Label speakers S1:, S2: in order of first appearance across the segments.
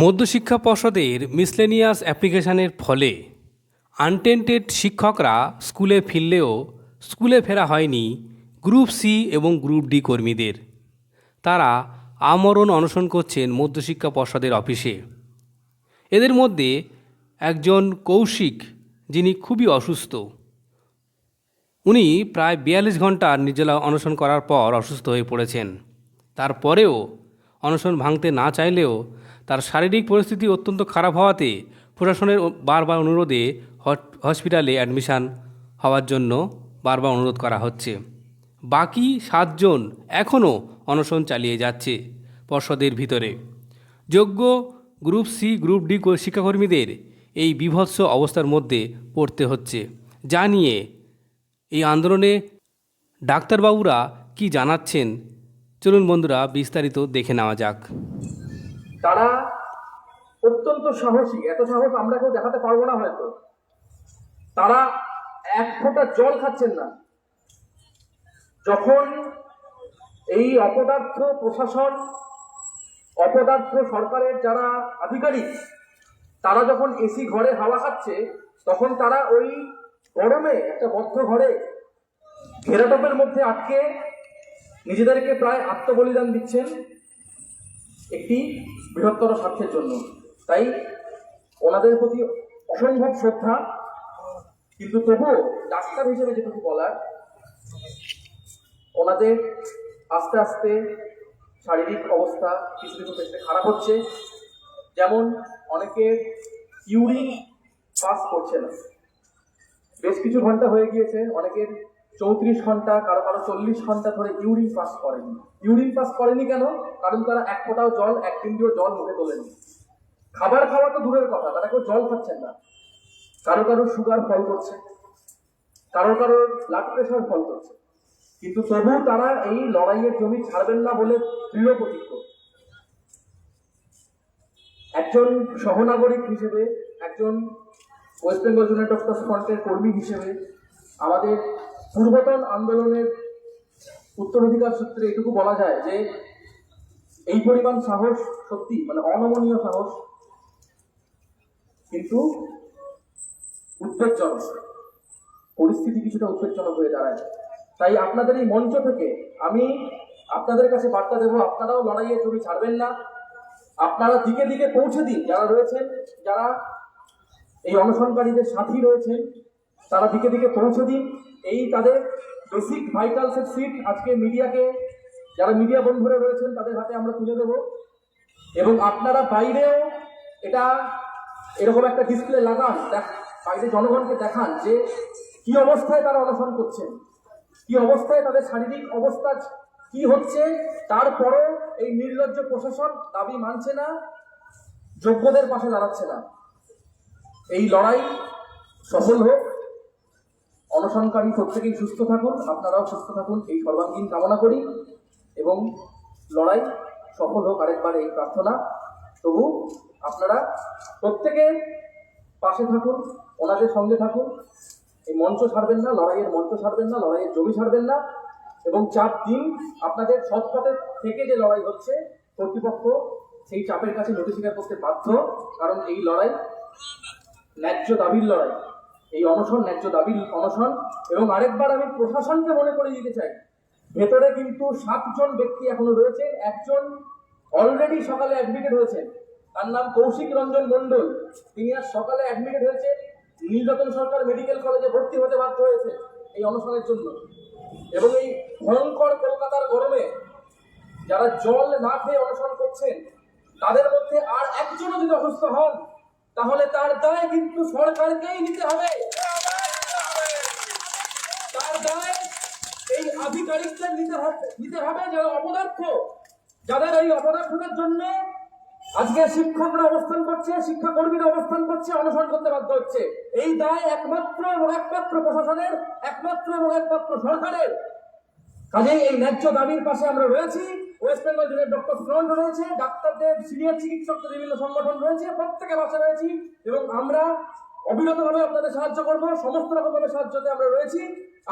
S1: মধ্যশিক্ষা পর্ষদের মিসলেনিয়াস অ্যাপ্লিকেশনের ফলে আনটেন্টেড শিক্ষকরা স্কুলে ফিরলেও স্কুলে ফেরা হয়নি গ্রুপ সি এবং গ্রুপ ডি কর্মীদের। তারা আমরণ অনশন করছেন মধ্যশিক্ষা পর্ষদের অফিসে। এদের মধ্যে একজন কৌশিক যিনি খুবই অসুস্থ। উনি প্রায় বিয়াল্লিশ ঘণ্টার নির্জলা অনশন করার পর অসুস্থ হয়ে পড়েছেন। তারপরেও অনশন ভাঙতে না চাইলেও তার শারীরিক পরিস্থিতি অত্যন্ত খারাপ হওয়াতে প্রশাসনের বারবার অনুরোধে হসপিটালে অ্যাডমিশান হওয়ার জন্য বারবার অনুরোধ করা হচ্ছে। বাকি সাতজন এখনও অনশন চালিয়ে যাচ্ছে পর্ষদের ভিতরে। যোগ্য গ্রুপ সি, গ্রুপ ডি শিক্ষাকর্মীদের এই বিভৎস অবস্থার মধ্যে পড়তে হচ্ছে। যা নিয়ে এই আন্দোলনে ডাক্তারবাবুরা কি জানাচ্ছেন, চলুন বন্ধুরা বিস্তারিত দেখে নেওয়া যাক।
S2: তারা অত্যন্ত সাহসী, এত সাহস আমরা কেউ দেখাতে পারব না হয়তো। তারা এক ফোঁটা জল খাচ্ছেন না। যখন এই অপদার্থ প্রশাসন, অপদার্থ সরকারের যারা আধিকারিক, তারা যখন এসি ঘরে হাওয়া খাচ্ছে, তখন তারা ওই গরমে একটা বদ্ধ ঘরে ঘেরাটপের মধ্যে আটকে নিজেদেরকে প্রায় আত্মবলিদান দিচ্ছেন। একটি বৃহত্তর স্বার্থের জন্য। তাই ওনাদের প্রতি অসম্ভব শ্রদ্ধা। কিন্তু তবুও ডাক্তার হিসেবে যেটুকু বলার, ওনাদের আস্তে আস্তে শারীরিক অবস্থা কিছু কিছু ক্ষেত্রে খারাপ হচ্ছে। যেমন অনেকের ইউরিন পাস করছে না। বেশ কিছু ঘণ্টা হয়ে গিয়েছে, অনেকের চৌত্রিশ ঘণ্টা, কারও কারও চল্লিশ ঘণ্টা ধরে ইউরিন পাস করেনি। ইউরিন পাস করেনি কেন? কারণ তারা এক ফোঁটাও জল, এক কেন্দ্রীয় জল মুখে তোলেনি। খাবার খাওয়া তো দূরের কথা, তারা কেউ জল খাচ্ছেন না। কারও কারও সুগার ফল করছে। কারও কারও ব্লাড প্রেশার ফল করছে। কিন্তু তবু তারা এই লড়াইয়ের জমি ছাড়বেন না বলে দৃঢ় প্রতিজ্ঞ। একজন সহনাগরিক হিসেবে, একজন ওয়েস্ট বেঙ্গল জুনিয়র ডক্টর ফ্রন্টের কর্মী হিসেবে আমাদের পূর্বতন আন্দোলনের উত্তরাধিকার সূত্রে এটুকু বলা যায় যে, এই পরিমাণ সাহস সত্যি মানে অনমনীয় সাহস, কিন্তু উদ্বেগজনক। পরিস্থিতি কিছুটা উদ্বেগজনক হয়ে দাঁড়ায়। তাই আপনাদের এই মঞ্চ থেকে আমি আপনাদের কাছে বার্তা দেবো, আপনারাও লড়াইয়ের জমি ছাড়বেন না। আপনারা দিকে দিকে পৌঁছে দিন, যারা রয়েছেন, যারা এই অনশনকারীদের সাথী রয়েছেন। তারা দিকে দিকে পৌঁছে দিন। এই তাদের বেসিক ভাইটালসের সিট আজকে মিডিয়াকে, যারা মিডিয়া বন্ধুরা রয়েছেন, তাদের হাতে আমরা তুলে দেব। এবং আপনারা বাইরেও এটা এরকম একটা ডিসপ্লে লাগান বাইরে জনগণকে দেখান যে কি অবস্থায় তারা অনশন করছেন, কি অবস্থায় তাদের শারীরিক অবস্থা কি হচ্ছে, তারপরও এই নির্লজ্জ প্রশাসন দাবি মানছে না, যোগ্যদের পাশে দাঁড়াচ্ছে না। এই লড়াই সফল হোক অনশনকারী প্রত্যেকেই সুস্থ থাকুন, আপনারাও সুস্থ থাকুন। এই সর্বাঙ্গীন কামনা করি এবং লড়াই সফল হোক আরেকবার এই প্রার্থনা। তবু আপনারা প্রত্যেকে পাশে থাকুন, ওনাদের সঙ্গে থাকুন। এই মঞ্চ ছাড়বেন না, লড়াইয়ের মঞ্চ ছাড়বেন না, লড়াইয়ের জমি ছাড়বেন না। এবং চাপ দিন আপনাদের সৎ পথে থেকে যে লড়াই হচ্ছে, কর্তৃপক্ষ সেই চাপের কাছে নথি স্বীকার করতে বাধ্য। কারণ এই লড়াই ন্যায্য দাবির লড়াই। এই অনশন, ন্যায্য দাবির অনশন এবং আরেকবার আমি প্রশাসনকে মনে করে দিতে চাই। ভেতরে কিন্তু সাতজন ব্যক্তি এখনও রয়েছেন একজন অলরেডি সকালে অ্যাডমিটেড হয়েছেন তার নাম কৌশিক রঞ্জন মণ্ডল। তিনি আজ সকালে অ্যাডমিটেড হয়েছে। নীলরতন সরকার মেডিকেল কলেজে ভর্তি হতে বাধ্য হয়েছে এই অনশনের জন্য। এবং এই ভয়ঙ্কর কলকাতার গরমে যারা জল না খেয়ে অনশন করছেন, তাদের মধ্যে আর একজনও যদি অসুস্থ হন, তাহলে তার দায় কিন্তু সরকারকেই নিতে হবে তার দায় এই নিতে হবে নিতে হবে যারা অপদার্থ। যাদের এই অপদার্থদের জন্য আজকে শিক্ষকরা অবস্থান করছে, শিক্ষাকর্মীরা অবস্থান করছে, অনশন করতে বাধ্য হচ্ছে। এই দায় একমাত্র এবং একমাত্র প্রশাসনের, একমাত্র এবং একমাত্র সরকারের। কাজেই এই ন্যায্য দাবির পাশে আমরা রয়েছি। West Bengal junior doctor front রয়েছে, ডাক্তারদের সিনিয়র চিকিৎসকদের বিভিন্ন সংগঠন রয়েছে, প্রত্যেকে পাশে রয়েছি এবং আমরা অবিরতভাবে আপনাদের সাহায্য করব, সমস্ত রকমভাবে সাহায্যতে আমরা রয়েছি।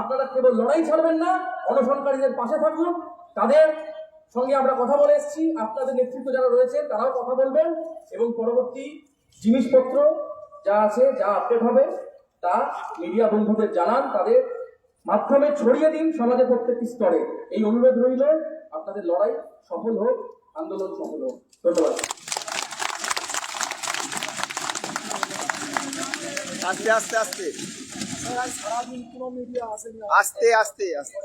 S2: আপনারা কেবল লড়াই ছাড়বেন না, অনশনকারীদের পাশে থাকুন। তাদের সঙ্গে আমরা কথা বলে এসেছি। আপনাদের নেতৃত্ব যারা রয়েছে তারাও কথা বলবেন এবং পরবর্তী জিনিসপত্র যা আছে, যা আপডেট হবে, তা মিডিয়া বন্ধুদের জানান, তাদের মাধ্যমে ছড়িয়ে দিন সমাজের প্রত্যেকটি স্তরে। এই অনুরোধ রইল, আপনাদের লড়াই সফল হোক, আন্দোলন সফল হোক। ধন্যবাদ।
S3: আস্তে আস্তে আস্তে। আস্তে আস্তে আস্তে।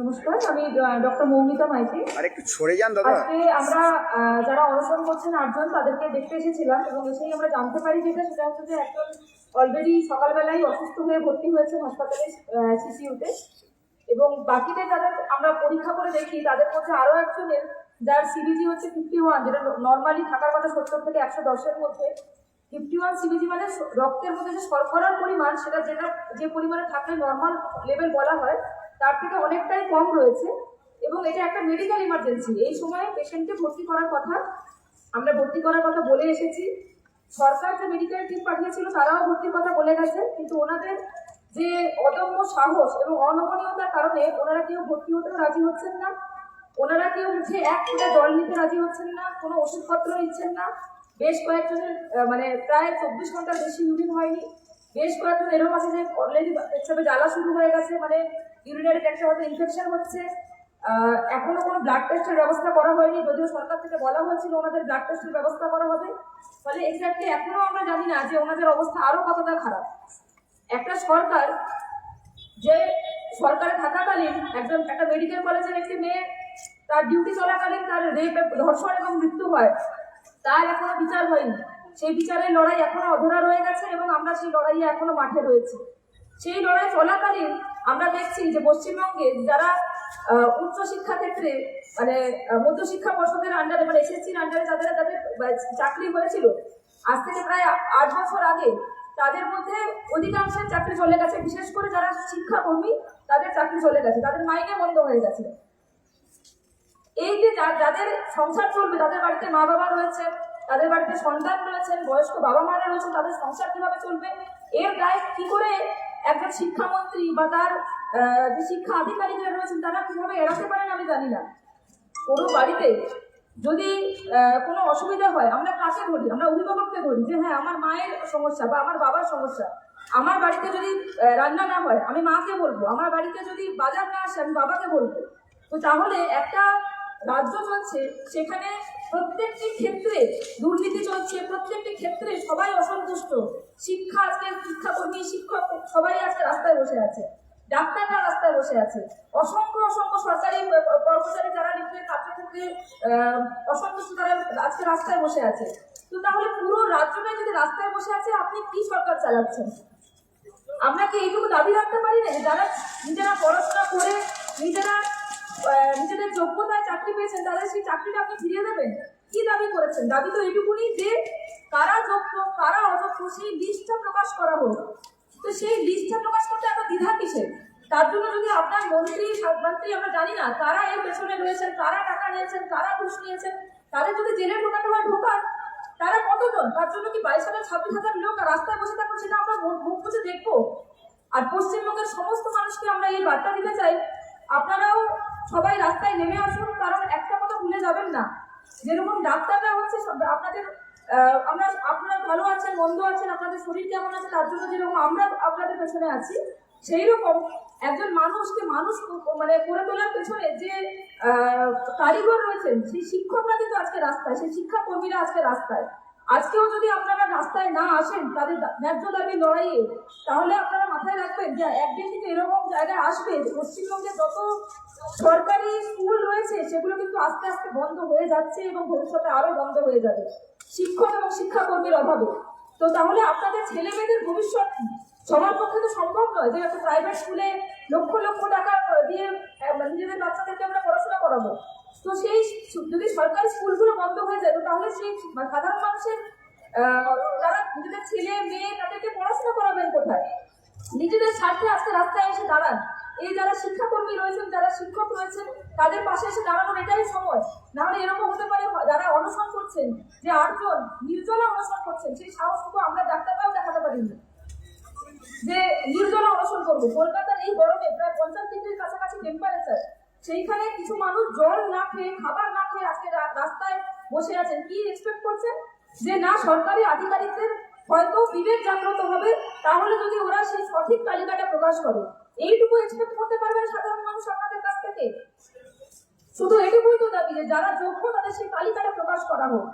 S4: নমস্কার আমি ডক্টর মৌমিতা মাইতি।
S3: আর একটু সরে যান দাদা।
S4: আজকে আমরা যারা অনশন করছেন আটজন তাদেরকে দেখতে এসেছিলাম এবং এসেই আমরা জানতে পারি যেটা সেটা হচ্ছে যে একজন অলরেডি সকালবেলায় অসুস্থ হয়ে ভর্তি হয়েছে হাসপাতালে সিসিউতে এবং বাকিদের যাদের আমরা পরীক্ষা করে দেখি তাদের মধ্যে আরও একজনের যার সিবিজি হচ্ছে ফিফটি ওয়ান যেটা নর্মালি থাকার কথা সত্তর থেকে একশো দশের মধ্যে। ফিফটি ওয়ান সিবিজি মানে রক্তের মধ্যে যে শর্করার পরিমাণ, সেটা যেটা যে পরিমাণে থাকলে নর্মাল লেভেল বলা হয়, তার থেকে অনেকটাই কম রয়েছে। এবং এটা একটা মেডিকেল ইমার্জেন্সি এই সময়ে পেশেন্টকে ভর্তি করার কথা, আমরা ভর্তি করার কথা বলে এসেছি। সরকার যে মেডিকেল টিম পাঠিয়েছিল, তারাও ভর্তির কথা বলে গেছে, কিন্তু ওনাদের যে অদম্য সাহস এবং অনমনীয়তার কারণে ওনারা কেউ ভর্তি হতেও রাজি হচ্ছেন না। ওনারা কেউ মুখে এক ফোঁটা জল নিতে রাজি হচ্ছেন না, কোনো ওষুধপত্র নিচ্ছেন না। বেশ কয়েকজনের মানে প্রায় চব্বিশ ঘণ্টার বেশি ইউরিন হয়নি। বেশ কয়েকজন এরকম আছে যে অলরেডি হিসাবে জ্বালা শুরু হয়ে গেছে মানে ইউরিনারি ট্র্যাক্টে হয়তো ইনফেকশন হচ্ছে। এখনও কোনো ব্লাড টেস্টের ব্যবস্থা করা হয়নি, যদিও সরকার থেকে বলা হয়েছিল ওনাদের ব্লাড টেস্টের ব্যবস্থা করা হবে। ফলে এক্স্যাক্টলি এখনও আমরা জানি না যে ওনাদের অবস্থা আরও কতটা খারাপ। একটা সরকার, যে সরকারে থাকাকালীন একজন, একটা মেডিকেল কলেজের একটি মেয়ে তার ডিউটি চলাকালীন তার রেপ ধর্ষণ এবং মৃত্যু হয়। তার এখনও বিচার হয়নি। সেই বিচারের লড়াই এখনও অধরা রয়ে গেছে এবং আমরা সেই লড়াইয়ে এখনও মাঠে রয়েছি। সেই লড়াই চলাকালীন আমরা দেখছি যে পশ্চিমবঙ্গে যারা আহ, উচ্চ শিক্ষা ক্ষেত্রে মানে মধ্যশিক্ষা পর্ষদের আন্ডারে মানে এসএসসির আন্ডারে যাদের তাদের চাকরি হয়েছিল আজ থেকে প্রায় আট বছর আগে তাদের মধ্যে অধিকাংশের চাকরি চলে গেছে। বিশেষ করে যারা শিক্ষাকর্মী তাদের চাকরি চলে গেছে। তাদের মাইনে বন্ধ হয়ে গেছে। এই যে যাদের সংসার চলবে, তাদের বাড়িতে মা বাবা রয়েছেন তাদের বাড়িতে সন্তান রয়েছেন, বয়স্ক বাবা মারা রয়েছেন, তাদের সংসার কীভাবে চলবে? এর দায় কি করে একজন শিক্ষামন্ত্রী বা তার যে শিক্ষা আধিকারিকরা রয়েছেন, তারা কীভাবে এড়াতে পারেন আমি জানি না। কোনো বাড়িতে যদি কোনো অসুবিধা হয়, আমরা কাকে ধরি? আমরা অভিভাবককে ধরি যে হ্যাঁ আমার মায়ের সমস্যা বা আমার বাবার সমস্যা। আমার বাড়িতে যদি রান্না না হয়, আমি মাকে বলব। আমার বাড়িতে যদি বাজার না আসে, আমি বাবাকে বলব। তো তাহলে একটা রাজ্য চলছে। সেখানে প্রত্যেকটি ক্ষেত্রে দুর্নীতি চলছে, প্রত্যেকটি ক্ষেত্রে সবাই অসন্তুষ্ট। শিক্ষা আজকে শিক্ষাকর্মী, শিক্ষক সবাই আজকে রাস্তায় বসে আছে। ডাক্তাররা রাস্তায় বসে আছে। অসংখ্য অসংখ্য সরকারি কর্মচারী যারা নিজেদের কার্যক্ষেত্রে অসন্তুষ্ট, তারা আজকে রাস্তায় বসে আছে। তো তাহলে পুরো রাজ্যটাই যদি রাস্তায় বসে আছে, আপনি কি সরকার চালাচ্ছেন? আমরা কি এইটুকু দাবি রাখতে পারি না যে যারা নিজেরা পড়াশোনা করে, নিজেরা নিজেদের যোগ্যতায় চাকরি পেয়েছেন, তাদের সেই চাকরিটা আপনি ফিরিয়ে দেবেন? কি দাবি করেছেন? দাবি তো এইটুকুনি যে কারা যোগ্য, কারা অযোগ্য, সেই লিস্টটা প্রকাশ করা হোক। তো সেই লিস্টটা প্রকাশ করতে এত দ্বিধা কিসের? তার জন্য যদি আপনার মন্ত্রী মন্ত্রী আমরা জানি না কারা এর পেছনে রয়েছেন, কারা টাকা নিয়েছেন, কারা ঘুষ নিয়েছেন, তাদের যদি জেলে ঢোকাতে হয়, ঢোকান, তারা কতজন? তার জন্য কি বাইশ হাজার, ছাব্বিশ হাজার লোক রাস্তায় বসে থাকবে সেটা আমরা মুখ- বুঝে দেখব? আর পশ্চিমবঙ্গের সমস্ত মানুষকে আমরা এই বার্তা দিতে চাই সবাই রাস্তায় নেমে আসুন, কারণ একটা কথা ভুলে যাবেন না। যেরকম ডাক্তাররা হচ্ছে, আপনাদের আমরা, আপনারা ভালো আছেন, মন্দ আছেন, আপনাদের শরীর কেমন আছে, তার জন্য যেরকম আমরা আপনাদের পেছনে আছি সেই রকম একজন মানুষকে মানুষ মানে করে তোলার পেছনে যে কারিগর রয়েছেন, সেই শিক্ষকরা কিন্তু আজকে রাস্তায়, সেই শিক্ষা কর্মীরা আজকে রাস্তায়। আজকেও যদি আপনারা রাস্তায় না আসেন, তাদের ন্যায্য দাবি লড়াইয়ে, তাহলে আপনারা মাথায় রাখবেন যে একদিন কিন্তু এরকম জায়গায় আসবে যে পশ্চিমবঙ্গে যত সরকারি স্কুল রয়েছে, সেগুলো কিন্তু আস্তে আস্তে বন্ধ হয়ে যাচ্ছে এবং ভবিষ্যতে আরও বন্ধ হয়ে যাবে। শিক্ষক এবং শিক্ষাকর্মীর অভাবে। তো তাহলে আপনাদের ছেলে মেয়েদের ভবিষ্যৎ সবার পক্ষে তো সম্ভব নয় যে একটা প্রাইভেট স্কুলে লক্ষ লক্ষ টাকা দিয়ে মানে নিজেদের বাচ্চাদেরকে আমরা পড়াশোনা করাবো। তো সেই যদি সরকারি স্কুলগুলো বন্ধ হয়ে যায়, তো তাহলে সেই মানে সাধারণ মানুষের তারা নিজেদের ছেলে, মেয়ে, তাদেরকে পড়াশোনা করাবেন কোথায়? নিজেদের স্বার্থে আজকে রাস্তায় এসে দাঁড়ান। এই যারা শিক্ষাকর্মী রয়েছেন, যারা শিক্ষক রয়েছেন, তাদের পাশে এসে দাঁড়ানোর এটাই সময়। নাহলে এরকম হতে পারে যারা অনশন করছেন, যে আটজন নির্জলা অনশন করছেন, সেই সাহসটুকু আমরা ডাক্তাররাও দেখাতে পারি না যে নির্জলা অনশন করব। কলকাতার এই গরমে প্রায় পঞ্চাশ ডিগ্রির কাছাকাছি টেম্পারেচার সেইখানে কিছু মানুষ জল না খেয়ে, খাবার না খেয়ে আজকে রাস্তায় বসে আছেন। কি এক্সপেক্ট করছেন? যে না, সরকারি আধিকারিকদের হয়তো বিবেক জাগ্রত হবে, তাহলে যদি ওরা সেই সঠিক তালিকাটা প্রকাশ করে। এইটুকু এক্সপেক্ট করতে পারবেন সাধারণ মানুষ আপনাদের কাছ থেকে। শুধু এটুকুই তো দাবি যে যারা যোগ্য তাদের সেই তালিকাটা প্রকাশ করা হোক।